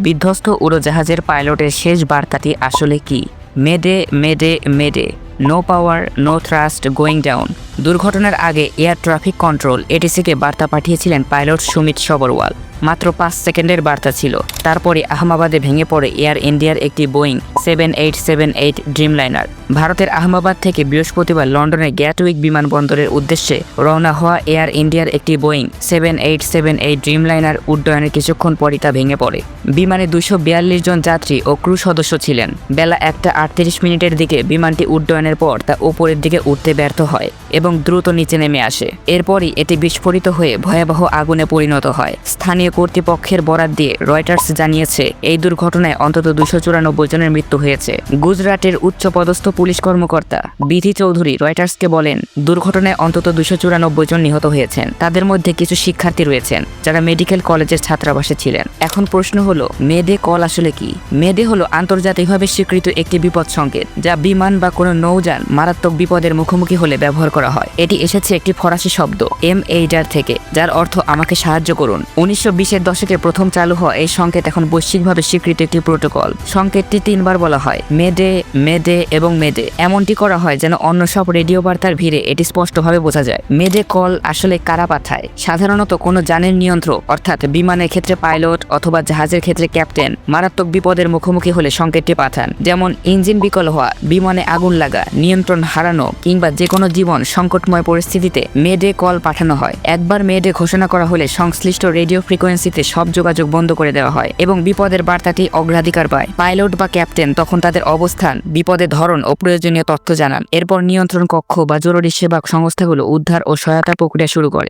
বিধ্বস্ত উড়োজাহাজের পাইলটের শেষ বার্তাটি আসলে কি? Mayday mayday mayday. No power, no thrust, going down. দুর্ঘটনার আগে এয়ার ট্রাফিক কন্ট্রোল এটিসিকে বার্তা পাঠিয়েছিলেন পাইলট সুমিত সবরওয়াল। মাত্র পাঁচ সেকেন্ডের বার্তা ছিল। তারপরে আহমাবাদে ভেঙে পড়ে এয়ার ইন্ডিয়ার একটি Boeing seven eight seven eight Dreamliner. ভারতের আহমাবাদ থেকে বৃহস্পতিবার লন্ডনের গ্যাটউইক বিমানবন্দরের উদ্দেশ্যে রওনা হওয়া এয়ার ইন্ডিয়ার একটি Boeing seven eight seven eight Dreamliner উড্ডয়নের কিছুক্ষণ পরই তা ভেঙে পড়ে। বিমানে দুশো বিয়াল্লিশ জন যাত্রী ও ক্রু সদস্য ছিলেন। বেলা একটা আটত্রিশ মিনিটের দিকে বিমানটি উড্ডয়নের পর তা উপরের দিকে উঠতে ব্যর্থ হয় এবং দ্রুত নিচে নেমে আসে। এরপরই এটি বিস্ফোরিত হয়ে ভয়াবহ আগুনে পরিণত হয়। স্থানীয় কর্তৃপক্ষের বরাত দিয়ে রয়টার্স জানিয়েছে, এই দুর্ঘটনায় অন্তত দুশো চুরানব্বই জনের মৃত্যু হয়েছে। গুজরাটের উচ্চ পদস্থ পুলিশ কর্মকর্তা বিধি চৌধুরী রয়টার্সকে বলেন, দুর্ঘটনায় অন্তত দুশো চুরানব্বই জন নিহত হয়েছেন। তাদের মধ্যে কিছু শিক্ষার্থী রয়েছেন, যারা মেডিকেল কলেজের ছাত্রাবাসে ছিলেন। এখন প্রশ্ন হলো, মেদে কল আসলে কি? মেডে হলো আন্তর্জাতিকভাবে স্বীকৃত একটি বিপদ সংকেত যা বিমান বা কোনো নৌযান মারাত্মক বিপদের মুখোমুখি হলে ব্যবহার করা হয়। এটি এসেছে একটি ফরাসি শব্দ এম এইডার থেকে, যার অর্থ, আমাকে সাহায্য করুন। উনিশশো বিশের দশকে প্রথম চালু হওয়া এই সংকেত এখন বৈশ্বিকভাবে স্বীকৃত একটি প্রোটোকল। সংকেতটি তিনবার বলা হয় মেডে মেডে এবং মেডে এমনটি করা হয় যেন অন্য সব রেডিও বার্তার ভিড়ে এটি স্পষ্টভাবে বোঝা যায়। মেডে কল আসলে কারা পাঠায়? সাধারণত কোনো যানের নিয়ন্ত্রক, অর্থাৎ বিমানের ক্ষেত্রে পাইলট অথবা জাহাজের ক্ষেত্রে ক্যাপ্টেন, মারাত্মক বিপদের মুখোমুখি হলে সংকেতটি পাঠান। যেমন, ইঞ্জিন বিকল হওয়া, বিমানে আগুন লাগা, নিয়ন্ত্রণ হারানো, কিংবা যে কোনো জীবন সংকটময় পরিস্থিতিতে মেডে কল পাঠানো হয়। একবার মেডে ঘোষণা করা হলে সংশ্লিষ্ট রেডিও ফ্রিকোয়েন্সিতে সব যোগাযোগ বন্ধ করে দেওয়া হয় এবং বিপদের বার্তাটি অগ্রাধিকার পায়। পাইলট বা ক্যাপ্টেন তখন তাদের অবস্থান বিপদের ধরন ও প্রয়োজনীয় তথ্য জানান। এরপর নিয়ন্ত্রণ কক্ষ বা জরুরি সেবা সংস্থাগুলো উদ্ধার ও সহায়তা প্রক্রিয়া শুরু করে।